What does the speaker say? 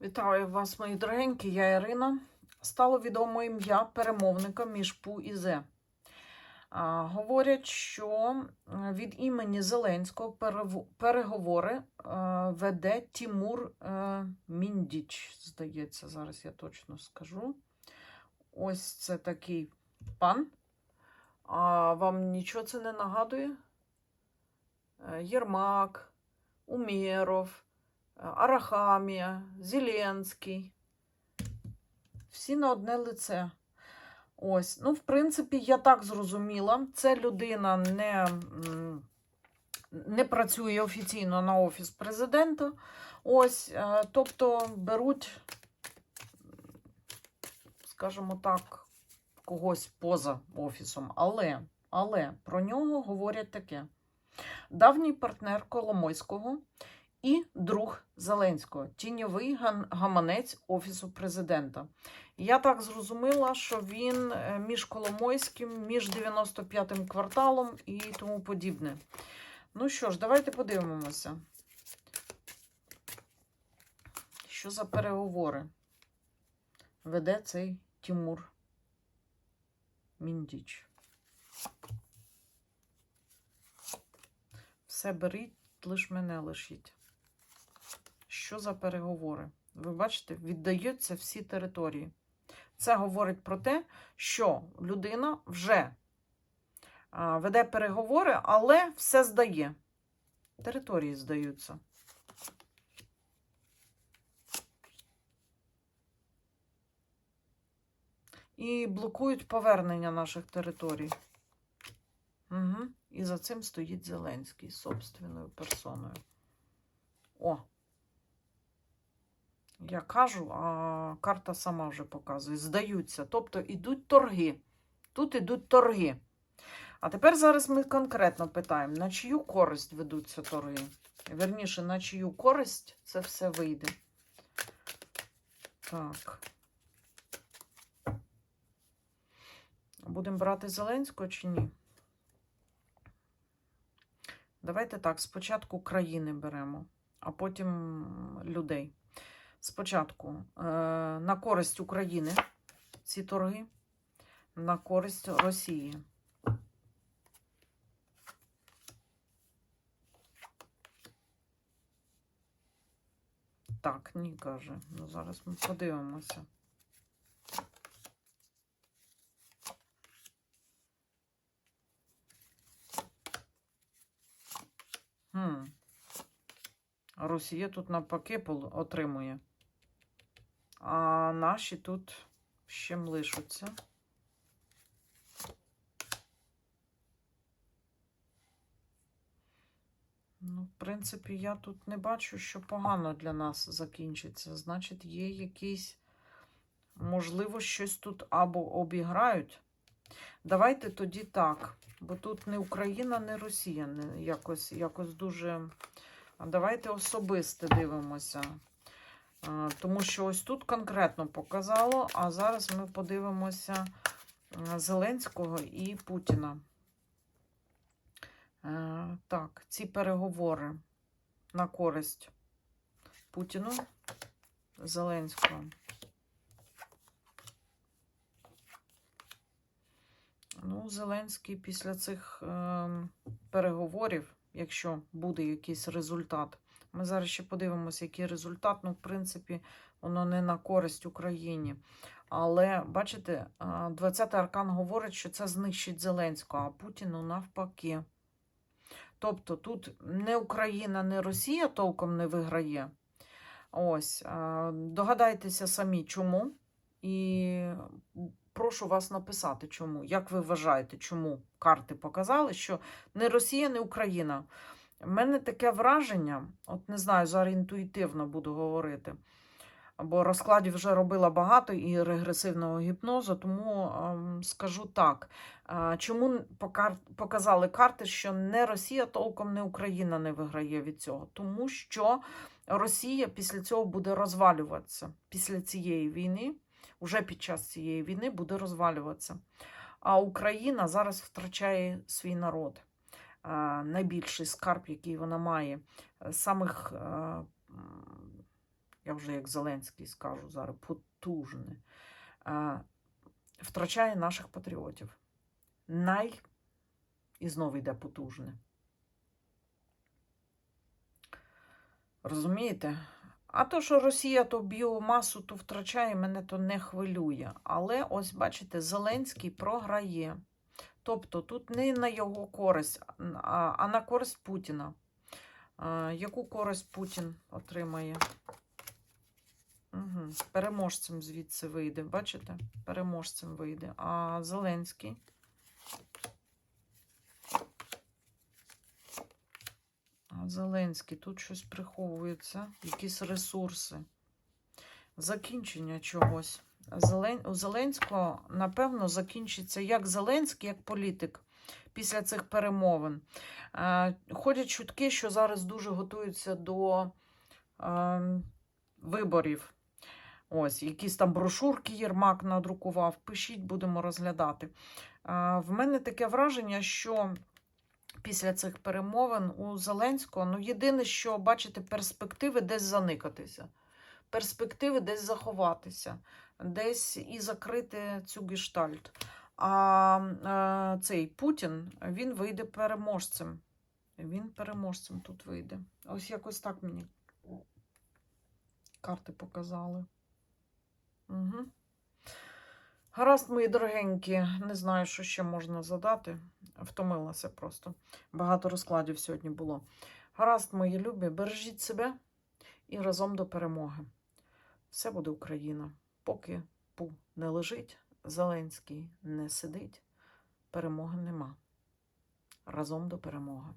Вітаю вас, мої дорогенькі, я Ірина. Стало відомо ім'я перемовника між ПУ і ЗЕ. Говорять, що е, від імені Зеленського переговори е, веде Тімур е, Міндіч. Здається, зараз я точно скажу. Ось це такий пан. А вам нічого це не нагадує? Єрмак, Умєров. Арахамія, Зеленський. Всі на одне лице. Ось. Ну, в принципі, я так зрозуміла. Це людина не, не працює офіційно на офіс президента. Ось, е, тобто беруть, скажімо так, когось поза офісом. Але, але про нього говорять таке: давній партнер Коломойського і друг Зеленського, тіньовий гаманець Офісу президента. Я так зрозуміла, що він е, між Коломойським, між 95-м кварталом і тому подібне. Ну що ж, давайте подивимося. Що за переговори веде цей Тимур Міндіч? Все беріть, лиш мене лишіть. Що за переговори? Ви бачите, віддаються всі території. Це говорить про те, що людина вже веде переговори, але все здає. Території здаються. І блокують повернення наших територій. Угу. І за цим стоїть Зеленський собственною персоною. Я кажу, а карта сама вже показує. Здаються. Тобто йдуть торги. Тут йдуть торги. А тепер зараз ми конкретно питаємо, на чию користь ведуться торги? Верніше, на чию користь це все вийде. Так. Будемо брати Зеленського чи ні? Давайте так, спочатку країни беремо, а потім людей. Спочатку е, на користь України ці торги, на користь Росії. Так, ні, каже. Ну, зараз ми подивимося. Росія тут навпаки отримує. А наші тут ще лишаться. Ну, в принципі, я тут не бачу, що погано для нас закінчиться. Значить, є якісь, можливо, щось тут або обіграють. Давайте тоді так. Бо тут не Україна, не Росія. Якось, якось дуже. Давайте особисте дивимося. Тому що ось тут конкретно показало, а зараз ми подивимося Зеленського і Путіна. Е, Так, ці переговори на користь Путіну Зеленського. Ну, Зеленський після цих е, переговорів, якщо буде якийсь результат, ми зараз ще подивимося, який результат. Ну, в принципі, воно не на користь Україні. Але бачите, 20-й аркан говорить, що це знищить Зеленського, а Путіну навпаки. Тобто тут не Україна, не Росія толком не виграє. Ось, догадайтеся самі, чому. І прошу вас написати, чому. Як ви вважаєте, чому карти показали, що не Росія, не Україна. У мене таке враження, от не знаю, зараз інтуїтивно буду говорити. Бо розкладів вже робила багато і регресивного гіпнозу, тому ем, скажу так. А, Чому показали карти, що не Росія, толком не Україна не виграє від цього? Тому що Росія після цього буде розвалюватися. Після цієї війни, вже під час цієї війни буде розвалюватися. А Україна зараз втрачає свій народ. Найбільший скарб, який вона має, е, самих, е, я вже як Зеленський скажу зараз, потужне, е, втрачає наших патріотів. Най і знову йде потужне. Розумієте? А то, що Росія то біомасу то втрачає, мене то не хвилює. Але ось бачите, Зеленський програє. Тобто тут не на його користь, а на користь Путіна. Яку користь Путін отримає? Угу. Переможцем звідси вийде. Бачите? Переможцем вийде. А Зеленський. Зеленський, тут щось приховується, якісь ресурси. Закінчення чогось. Зелен... У Зеленського, напевно, закінчиться як Зеленський, як політик після цих перемовин. Е, ходять чутки, що зараз дуже готуються до е, виборів. Ось, якісь там брошурки Єрмак надрукував. Пишіть, будемо розглядати. Е, в мене таке враження, що після цих перемовин у Зеленського, ну, єдине, що бачите, перспективи десь заникатися, перспективи десь заховатися, десь і закрити цю гештальт. А е, цей Путін він вийде переможцем. Він переможцем тут вийде. Ось якось так мені карти показали. Угу. Гаразд, мої дорогенькі, не знаю, що ще можна задати. Втомилася просто. Багато розкладів сьогодні було. Гаразд, мої любі, бережіть себе і разом до перемоги. Все буде Україна. Поки Пу не лежить, Зеленський не сидить, перемоги нема. Разом до перемоги.